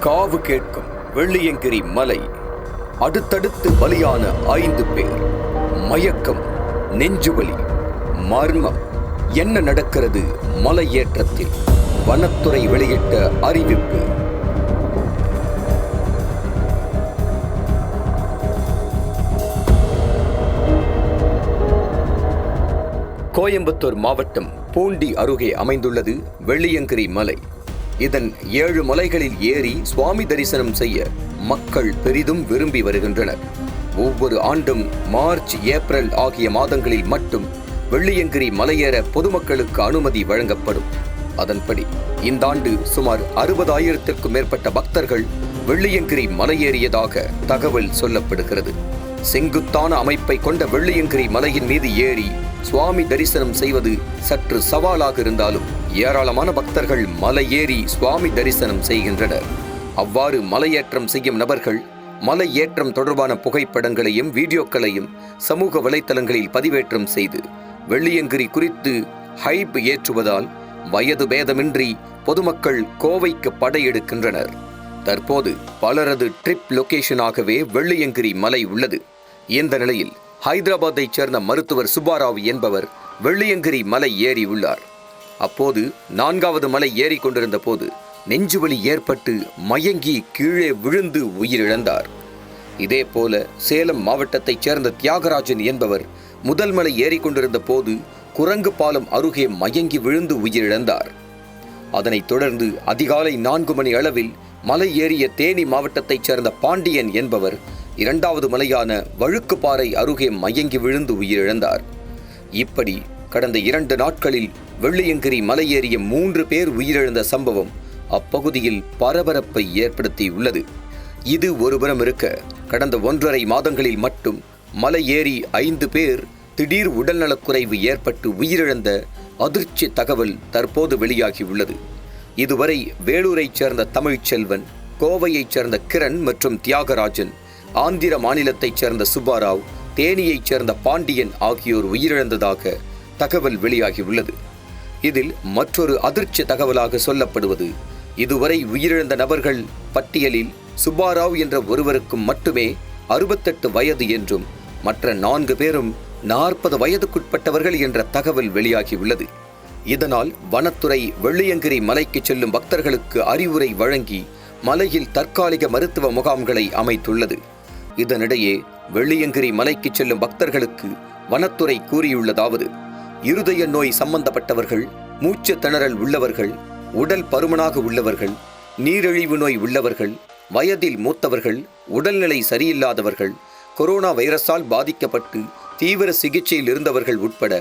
காவு கேட்கும் வெள்ளியங்கிரி மலை. அடுத்தடுத்து பலியான ஐந்து பேர். மயக்கம் நெஞ்சுவலி மர்மம். என்ன நடக்கிறது மலையேற்றத்தில்? வனத்துறை வெளியிட்ட அறிவிப்பு. கோயம்புத்தூர் மாவட்டம் பூண்டி அருகே அமைந்துள்ளது வெள்ளியங்கிரி மலை. இதன் ஏழு மலைகளில் ஏறி சுவாமி தரிசனம் செய்ய மக்கள் பெரிதும் விரும்பி வருகின்றனர். ஒவ்வொரு ஆண்டும் மார்ச் ஏப்ரல் ஆகிய மாதங்களில் மட்டும் வெள்ளியங்கிரி மலையேற பொதுமக்களுக்கு அனுமதி வழங்கப்படும். அதன்படி இந்த ஆண்டு சுமார் அறுபதாயிரத்திற்கும் மேற்பட்ட பக்தர்கள் வெள்ளியங்கிரி மலையேறியதாக தகவல் சொல்லப்படுகிறது. செங்குத்தான அமைப்பை கொண்ட வெள்ளியங்கிரி மலையின் மீது ஏறி சுவாமி தரிசனம் செய்வது சற்று சவாலாக இருந்தாலும் ஏராளமான பக்தர்கள் மலை ஏறி சுவாமி தரிசனம் செய்கின்றனர். அவ்வாறு மலையேற்றம் செய்யும் நபர்கள் மலை ஏற்றம் தொடர்பான புகைப்படங்களையும் வீடியோக்களையும் சமூக வலைத்தளங்களில் பதிவேற்றம் செய்து வெள்ளியங்கிரி குறித்து ஹைப் ஏற்றுவதால் வயது பேதமின்றி பொதுமக்கள் கோவைக்கு படையெடுக்கின்றனர் தற்போது பலரது ட்ரிப் லொகேஷனாகவே வெள்ளியங்கிரி மலை உள்ளது. இந்த நிலையில் ஹைதராபாத்தைச் சேர்ந்த மருத்துவர் சுப்பாராவ் என்பவர் வெள்ளியங்கிரி மலை ஏறி உள்ளார். அப்போது நான்காவது மலை ஏறி கொண்டிருந்த போது நெஞ்சுவலி ஏற்பட்டு மயங்கி கீழே விழுந்து உயிரிழந்தார். இதேபோல சேலம் மாவட்டத்தைச் சேர்ந்த தியாகராஜன் என்பவர் முதல் மலை ஏறிக்கொண்டிருந்த போது குரங்கு பாலம் அருகே மயங்கி விழுந்து உயிரிழந்தார். அதனைத் தொடர்ந்து அதிகாலை நான்கு மணி அளவில் மலை ஏறிய தேனி மாவட்டத்தைச் சேர்ந்த பாண்டியன் என்பவர் இரண்டாவது மலையான வழுக்குப்பாறை அருகே மயங்கி விழுந்து உயிரிழந்தார். இப்படி கடந்த இரண்டு நாட்களில் வெள்ளியங்கிரி மலையேறிய மூன்று பேர் உயிரிழந்த சம்பவம் அப்பகுதியில் பரபரப்பை ஏற்படுத்தியுள்ளது. இது ஒருபுறம் இருக்க கடந்த ஒன்றரை மாதங்களில் மட்டும் மலை ஏறி ஐந்து பேர் திடீர் உடல்நலக்குறைவு ஏற்பட்டு உயிரிழந்த அதிர்ச்சி தகவல் தற்போது வெளியாகியுள்ளது. இதுவரை வேலூரைச் சேர்ந்த தமிழ்ச்செல்வன் கோவையைச் சேர்ந்த கிரண் மற்றும் தியாகராஜன் ஆந்திர மாநிலத்தைச் சேர்ந்த சுப்பாராவ் தேனியைச் சேர்ந்த பாண்டியன் ஆகியோர் உயிரிழந்ததாக தகவல் வெளியாகியுள்ளது. இதில் மற்றொரு அதிர்ச்சி தகவலாக சொல்லப்படுவது இதுவரை உயிரிழந்த நபர்கள் பட்டியலில் சுப்பாராவ் என்ற ஒருவருக்கு மட்டுமே அறுபத்தெட்டு வயது என்றும் மற்ற நான்கு பேரும் நாற்பது வயதுக்குட்பட்டவர்கள் என்ற தகவல் வெளியாகியுள்ளது. இதனால் வனத்துறை வெள்ளியங்கிரி மலைக்கு செல்லும் பக்தர்களுக்கு அறிவுரை வழங்கி மலையில் தற்காலிக மருத்துவ முகாம்களை அமைத்துள்ளது. இதனிடையே வெள்ளியங்கிரி மலைக்கு செல்லும் பக்தர்களுக்கு வனத்துறை கூறியுள்ளதாவது இருதய நோய் சம்பந்தப்பட்டவர்கள் மூச்சு திணறல் உள்ளவர்கள் உடல் பருமனாக உள்ளவர்கள் நீரிழிவு நோய் உள்ளவர்கள் வயதில் மூத்தவர்கள் உடல்நிலை சரியில்லாதவர்கள் கொரோனா வைரஸால் பாதிக்கப்பட்டு தீவிர சிகிச்சையில் இருந்தவர்கள் உட்பட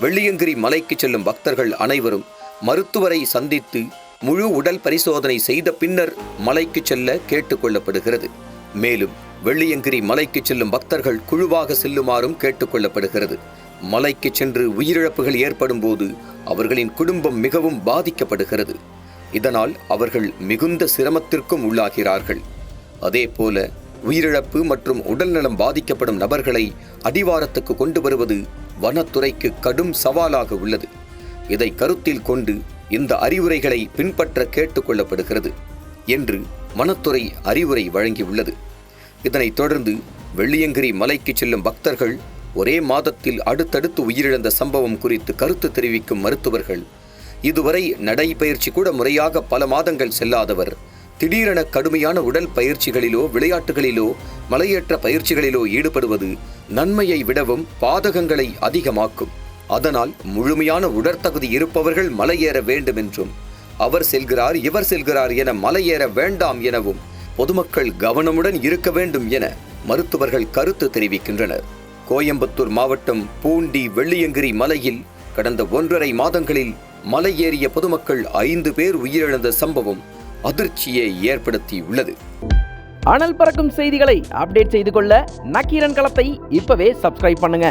வெள்ளியங்கிரி மலைக்கு செல்லும் பக்தர்கள் அனைவரும் மருத்துவரை சந்தித்து முழு உடல் பரிசோதனை செய்த பின்னர் மலைக்கு செல்ல கேட்டுக்கொள்ளப்படுகிறது மேலும் வெள்ளியங்கிரி மலைக்கு செல்லும் பக்தர்கள் குழுவாக செல்லுமாறும் கேட்டுக்கொள்ளப்படுகிறது மலைக்கு சென்று உயிரிழப்புகள் ஏற்படும் போது அவர்களின் குடும்பம் மிகவும் பாதிக்கப்படுகிறது. இதனால் அவர்கள் மிகுந்த சிரமத்திற்கும் உள்ளாகிறார்கள். அதேபோல உயிரிழப்பு மற்றும் உடல்நலம் பாதிக்கப்படும் நபர்களை அடிவாரத்துக்கு கொண்டு வருவது வனத்துறைக்கு கடும் சவாலாக உள்ளது. இதை கருத்தில் கொண்டு இந்த அறிவுரைகளை பின்பற்ற கேட்டுக்கொள்ளப்படுகிறது என்று வனத்துறை அறிவுரை வழங்கியுள்ளது. இதனைத் தொடர்ந்து வெள்ளியங்கிரி மலைக்கு செல்லும் பக்தர்கள் ஒரே மாதத்தில் அடுத்தடுத்து உயிரிழந்த சம்பவம் குறித்து கருத்து தெரிவிக்கும் மருத்துவர்கள். இதுவரை நடைபயிற்சி கூட முறையாக பல மாதங்கள் செல்லாதவர். திடீரென கடுமையான உடல் பயிற்சிகளிலோ விளையாட்டுகளிலோ மலையேற்ற பயிற்சிகளிலோ ஈடுபடுவது நன்மையை விடவும் பாதகங்களை அதிகமாக்கும். அதனால் முழுமையான உடற்தகுதி இருப்பவர்கள் மலையேற வேண்டும் என்றும் அவர் செல்கிறார் இவர் செல்கிறார் என மலையேற வேண்டாம் எனவும் பொதுமக்கள் கவனமுடன் இருக்க வேண்டும் என மருத்துவர்கள் கருத்து தெரிவிக்கின்றனர். கோயம்புத்தூர் மாவட்டம் பூண்டி வெள்ளியங்கிரி மலையில் கடந்த ஒன்றரை மாதங்களில் மலை ஏறிய பொதுமக்கள் ஐந்து பேர் உயிரிழந்த சம்பவம் அதிர்ச்சியை ஏற்படுத்தியுள்ளது. அனல் பறக்கும் செய்திகளை அப்டேட் செய்து கொள்ள நக்கீரன் களத்தை இப்பவே சப்ஸ்கிரைப் பண்ணுங்க.